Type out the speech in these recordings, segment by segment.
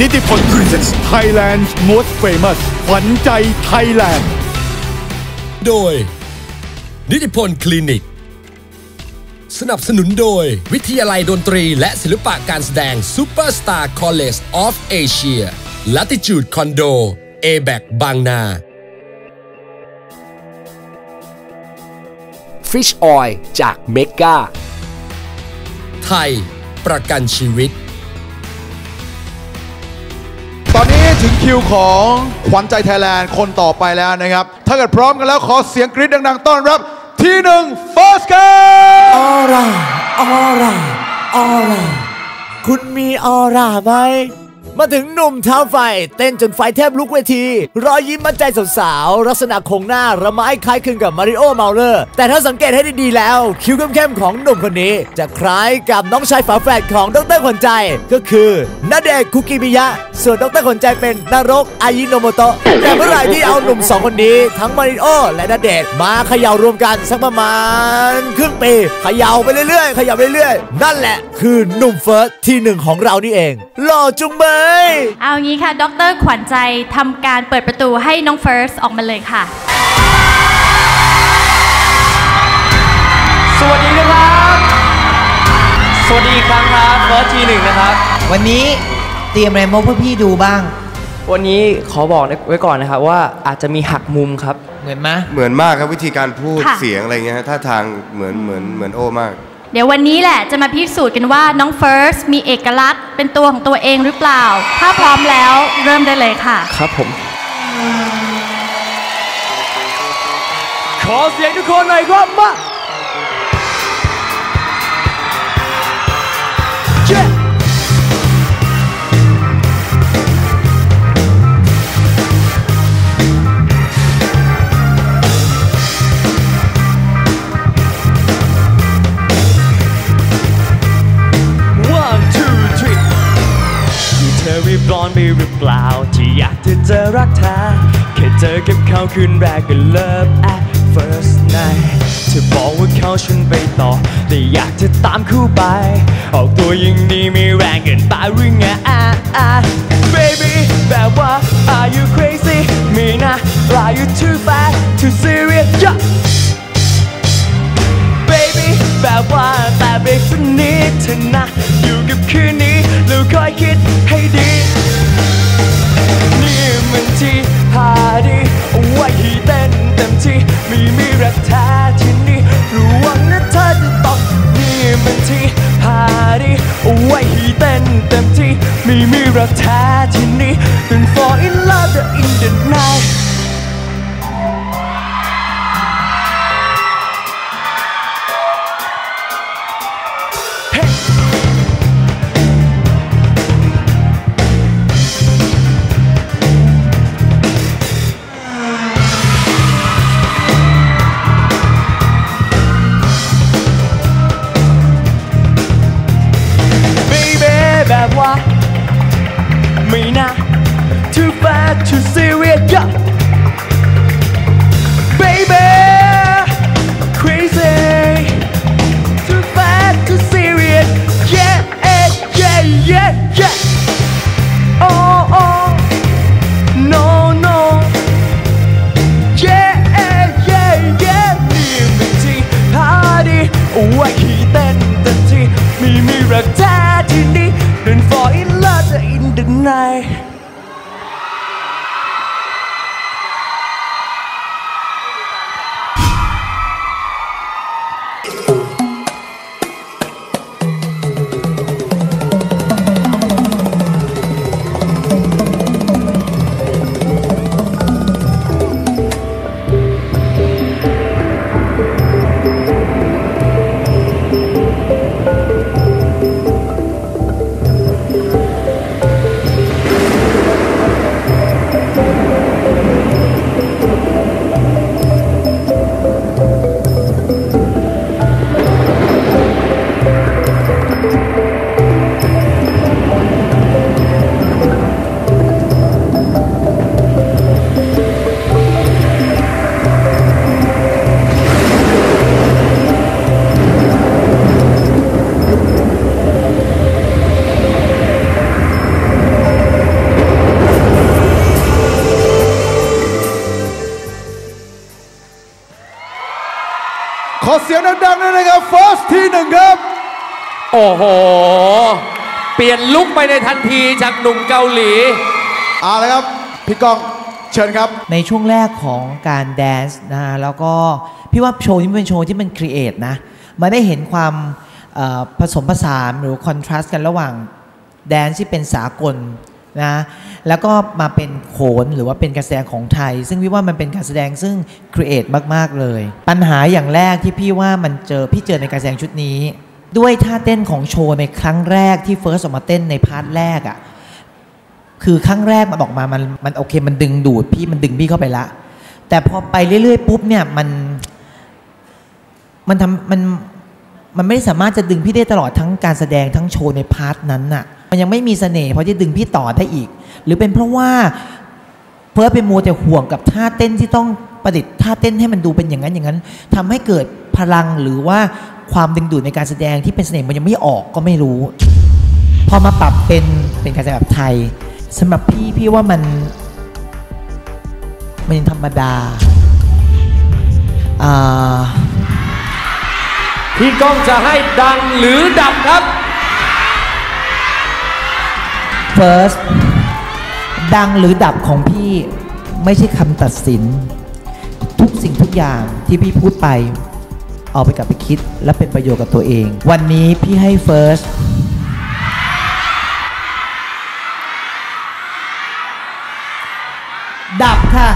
นิติพล Presents Thailand Most Famous ขวัญใจไทยแลนด์ โดย นิติพลคลินิก สนับสนุนโดย วิทยาลัยดนตรีและศิลปะการแสดง Superstar College of Asia Latitude Condo a b a c บางนา Fish Oil จากเมกาไทย ประกันชีวิต ถึงคิวของขวัญใจไทยแลนด์คนต่อไปแล้วนะครับ ถ้าเกิดพร้อมกันแล้วขอเสียงกรี๊ดดังๆ ต้อนรับที่หนึ่ง First c a ออร่าออร่าออร่าคุณมีออร่าไหม มาถึงหนุ่มเท้าไฟ เต้นจนไฟแทบลุกเวที รอยยิ้มมั่นใจสาวๆลักษณะโครงหน้าระไม้คล้ายคลึงกับมาริโอเมาเลอร์ แต่ถ้าสังเกตให้ดีๆแล้ว คิ้วเข้มๆของหนุ่มคนนี้ จะคล้ายกับน้องชายฝาแฝดของดรขวัญใจ ก็คือนาเดชน์คุกิมิยะ ส่วนดรขวัญใจเป็นนรกอายิโนโมโตะแต่เมื่อไหร่ที่เอาหนุ่มสองคนนี้ทั้งมาริโอและนาเดชมาเขย่ารวมกันสักประมาณครึ่งปีเขย่าไปเรื่อยๆเขย่าไปเรื่อยๆนั่นแหละคือหนุ่มเฟิร์สที่หนึ่งของเรานี่เองหล่อจุงเบยเอางี้ค่ะ ดรขวัญใจทำการเปิดประตูให้น้องเฟิร์สออกมาเลยค่ะ สวัสดีนะครับ สวัสดีอีกครั้งครับเฟิร์สทีหนึ่งนะครับ วันนี้เตรียมอะไรมาเพื่อพี่ดูบ้าง วันนี้ขอบอกไว้ก่อนนะครับว่าอาจจะมีหักมุมครับ เหมือนไหมเหมือนมากครับวิธีการพูดค่ะ เสียงอะไรเงี้ยฮะท่าทางเหมือนเหมือนเหมือนโอ้มาก เดี๋ยววันนี้แหละจะมาพิสูจน์กันว่าน้องเฟิร์สมีเอกลักษณ์เป็นตัวของตัวเองหรือเปล่า ถ้าพร้อมแล้วเริ่มได้เลยค่ะ ครับผม ขอเสียงทุกคนหน่อยครับมาากจะเจอรักแท้แค่เจอกับเขาคืนแรกก็ love at first night เธอบอกว่าเขาฉันไปต่อ แต่อยากจะตามคู่ไป ออกตัวอยังนี้ไม่แรงเกินไปหรือไงอะ baby แบบว่า are you crazy ม่นะ are you too fast too serious yeah baby แบบว่าแต่เบรกสักนิดเถอะนะ อยู่กับคืนนี้แล้วคอยคิดให้ดี ที่พาดีเอาไว้ให้เต้นเต็มที่ไม่มีรักแท้ที่นี่ระวังนะเธอจะตกนี่มันที่พาดีเอาไว้ให้เต้นเต็มที่ไม่มีรักแท้ที่นี่ Don't fall in love in the night night เสียงดังๆด้วยนะครับ first ที่หนึ่งครับ โอ้โห เปลี่ยนลุกไปในทันทีจากหนุ่มเกาหลีเอาละครับ พี่ก้องเชิญครับ ในช่วงแรกของการแดนซ์นะฮะแล้วก็พี่ว่าโชว์นี้เป็นโชว์ที่มันครีเอทนะมันได้เห็นความเอ่อผสมผสานหรือคอนทราสต์กันระหว่างแดนซ์ที่เป็นสากล นะแล้วก็มาเป็นโขนหรือว่าเป็นการแสดงของไทย ซึ่งพี่ว่ามันเป็นการแสดงซึ่งครีเอทมาก ๆ เลย ปัญหาอย่างแรกที่พี่ว่ามันเจอพี่เจอในการแสดงชุดนี้ ด้วยท่าเต้นของโชว์ในครั้งแรกที่เฟิร์สออกมาเต้นในพาร์ทแรกอะ่ะคือครั้งแรกมันออกมามันมันโอเคมันดึงดูดพี่มันดึงพี่เข้าไปละ แต่พอไปเรื่อย ๆ ปุ๊บเนี่ยมันมันทำมันมันไม่สามารถจะดึงพี่ได้ตลอดทั้งการแสดงทั้งโชว์ในพาร์ทนั้นน่ะ มันยังไม่มีเสน่ห์พอจะดึงพี่ต่อได้อีก หรือเป็นเพราะว่าเพิร์ดเป็นมัวแต่ห่วงกับท่าเต้นที่ต้องประดิษฐ์ท่าเต้นให้มันดูเป็นอย่างนั้นอย่างนั้นทำให้เกิดพลังหรือว่าความดึงดูดในการแสดงที่เป็นเสน่ห์มันยังไม่ออกก็ไม่รู้ พอมาปรับเป็นเป็นการแสดงแบบไทยสำหรับพี่พี่ว่ามันมันธรรมดาอ่าพี่ก้องจะให้ดังหรือดับครับ first ดังหรือดับของพี่ไม่ใช่คำตัดสิน ทุกสิ่งทุกอย่างที่พี่พูดไป เอาไปกลับไปคิดและเป็นประโยชน์กับตัวเอง วันนี้พี่ให้ first ดับค่ะ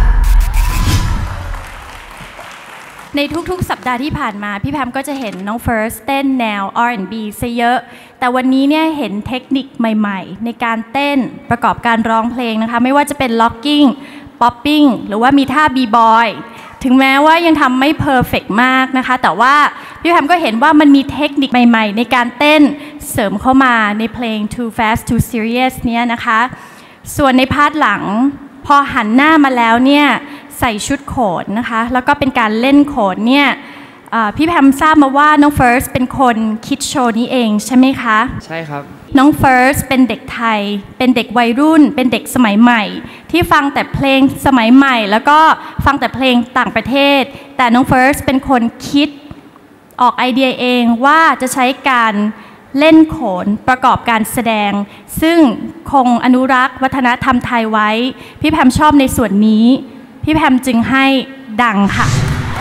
ในทุกๆ สัปดาห์ที่ผ่านมา พี่แพมก็จะเห็นน้องเฟิร์สเต้นแนว R&B ซะเยอะ แต่วันนี้เนี่ยเห็นเทคนิคใหม่ๆ ในการเต้นประกอบการร้องเพลงนะคะ ไม่ว่าจะเป็นล็อกกิ้งป๊อปปิ้งหรือว่ามีท่าบีบอยถึงแม้ว่ายังทำไม่เพอร์เฟกมากนะคะ แต่ว่าพี่แพมก็เห็นว่ามันมีเทคนิคใหม่ ๆ ในการเต้นเสริมเข้ามาในเพลง Too Fast Too Serious เนี่ยนะคะ ส่วนในพาร์ทหลังพอหันหน้ามาแล้วเนี่ย ใส่ชุดโขนนะคะ แล้วก็เป็นการเล่นโขนเนี่ยเอ่อพี่แพมทราบมาว่าน้องเฟิร์สเป็นคนคิดโชว์นี้เองใช่ไหมคะ ใช่ครับ น้องเฟิร์สเป็นเด็กไทย เป็นเด็กวัยรุ่น เป็นเด็กสมัยใหม่ ที่ฟังแต่เพลงสมัยใหม่ แล้วก็ฟังแต่เพลงต่างประเทศ แต่น้องเฟิร์สเป็นคนคิดออกไอเดียเองว่าจะใช้การเล่นโขนประกอบการแสดง ซึ่งคงอนุรักษ์วัฒนธรรมไทยไว้ พี่แพมชอบในส่วนนี้ พี่แพมจึงให้ดังค่ะ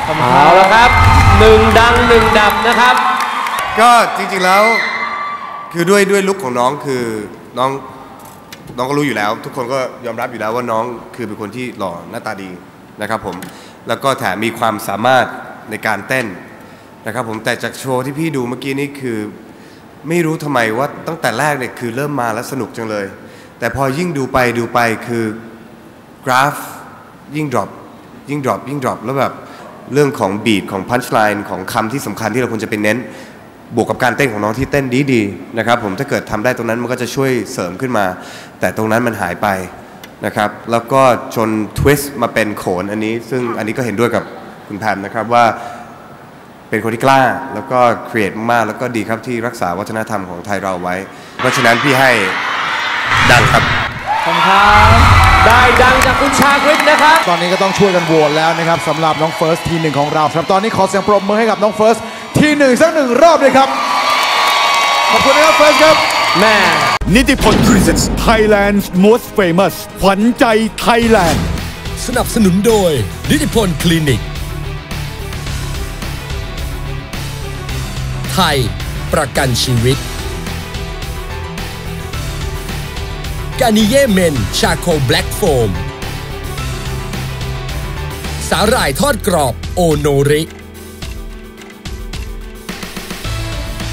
เอาละครับหนึ่งดังหนึ่งดับนะครับ ก็จริงๆแล้ว คือด้วยด้วยลุคของน้องคือน้องน้องก็รู้อยู่แล้ว ทุกคนก็ยอมรับอยู่แล้วว่าน้องคือเป็นคนที่หล่อหน้าตาดีนะครับผมแล้วก็แถมมีความสามารถในการเต้นนะครับผมแต่จากโชว์ที่พี่ดูเมื่อกี้นี่คือ ไม่รู้ทำไมว่าตั้งแต่แรกเนี่ยคือเริ่มมาแล้วสนุกจังเลย แต่พอยิ่งดูไปดูไปคือกราฟ ยิ่ง drop ยิ่ง drop ยิ่ง drop แล้วแบบเรื่องของบีทของ punchline ของคำที่สำคัญที่เราควรจะเป็นเน้น บวกกับการเต้นของน้องที่เต้นดีๆนะครับผมถ้าเกิดทำได้ตรงนั้นมันก็จะช่วยเสริมขึ้นมา แต่ตรงนั้นมันหายไปนะครับแล้วก็จนทวิสต์มาเป็นโขนอันนี้ ซึ่งอันนี้ก็เห็นด้วยกับคุณแพมนะครับว่าเป็นคนที่กล้าแล้วก็ครีเอทมากๆแล้วก็ดีครับที่รักษาวัฒนธรรมของไทยเราไว้ เพราะฉะนั้นพี่ให้ดังครับ ขอบคุณครับ ได้ดังจากคุณชาคริตนะครับ ตอนนี้ก็ต้องช่วยกันโหวตแล้วนะครับสำหรับน้องเฟิร์สทีหนึ่งของเราครับตอนนี้ขอเสียงปรบมือให้กับน้องเฟิร์สทีหนึ่งสักหนึ่งรอบเลยครับ ขอบคุณนะครับเฟิร์สครับแม่นิติพล Presents Thailand's Most Famous ขวัญใจไทยแลนด์สนับสนุนโดยนิติพลคลินิก ไทย ประกันชีวิต กานิเยเมนชาโคแบล็กโฟมสาหร่ายทอดกรอบโอโนริ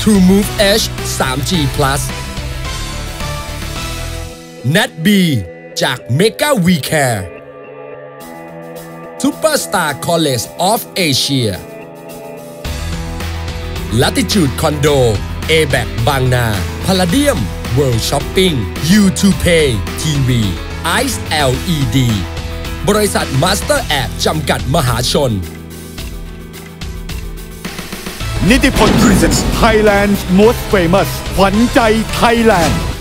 True Move H 3G Plus Nat B จาก Mega We Care Superstar College of Asia Latitude Condo a b a c บางนา Palladium World Shopping U2Pay TV Ice LED บริษัท Master App จำกัดมหาชน นิติพล Presents Thailand's Most Famous ขวัญใจไทยแลนด์